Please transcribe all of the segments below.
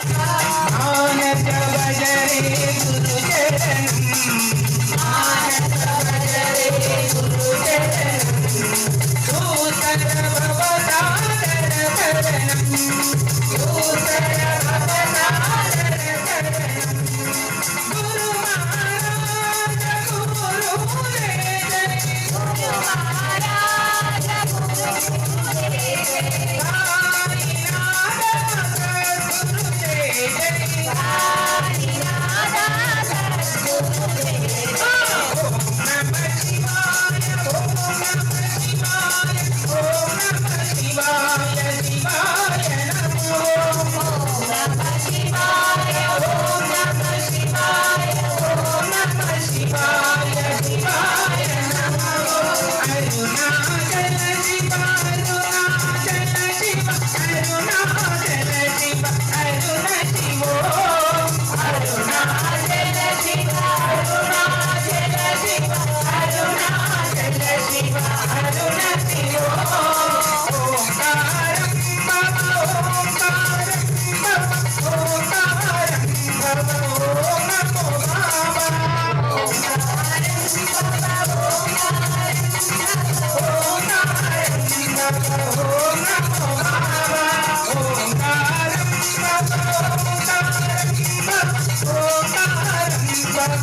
ജ്ഞാനജ ഭജരേ ഗുരുജനം Bye.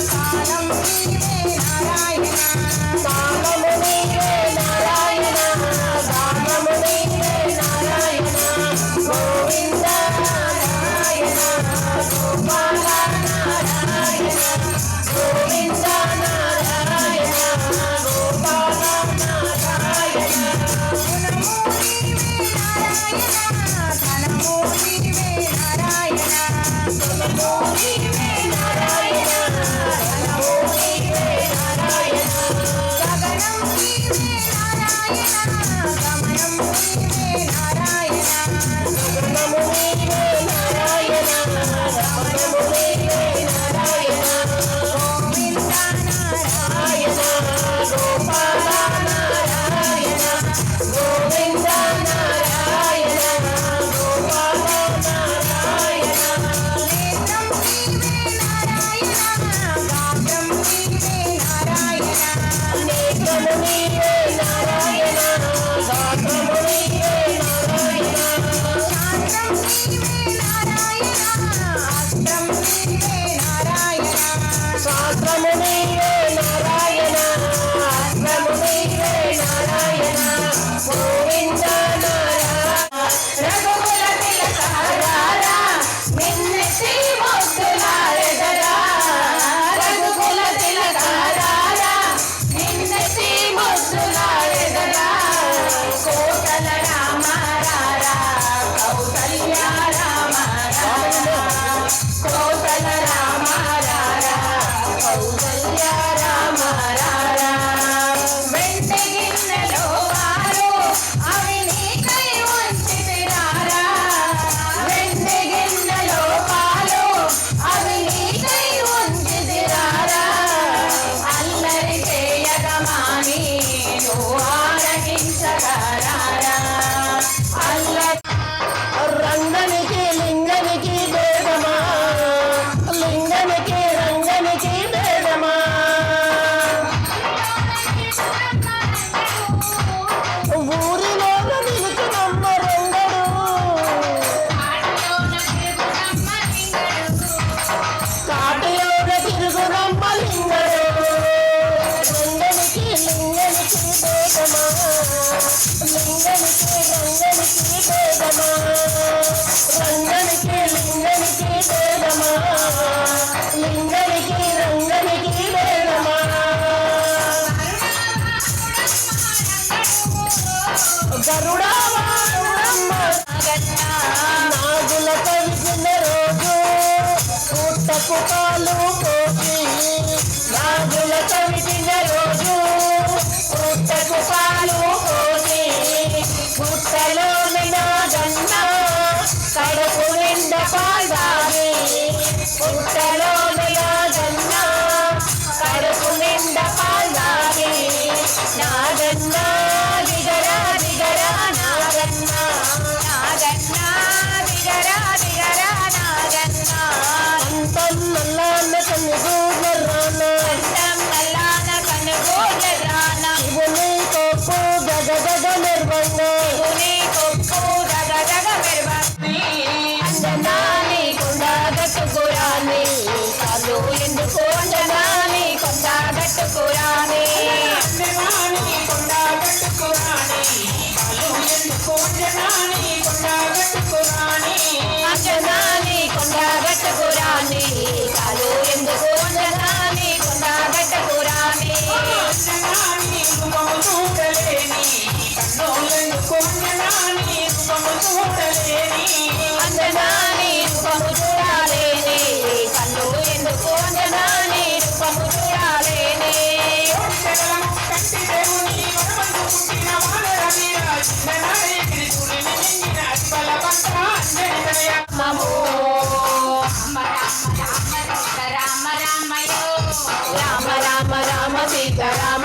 side. aleluia. రంగనికి లింగనికి రంగనికి భేదమా రంగనికి లింగనికి భేదమా లింగనికి రంగనికి భేదమా Garuda నాగుల కలిసిన రోజు పుట్టకు పాలు పోసి నాగుల కవిసిన రోజు కొండరాణి కొండగట్టుకురాణి అంజనాని కొండగట్టుకురాణి కాలు ఎందుకు అంజనాని కొండగట్టుకురాణి రామ రామ రామ సీత రామ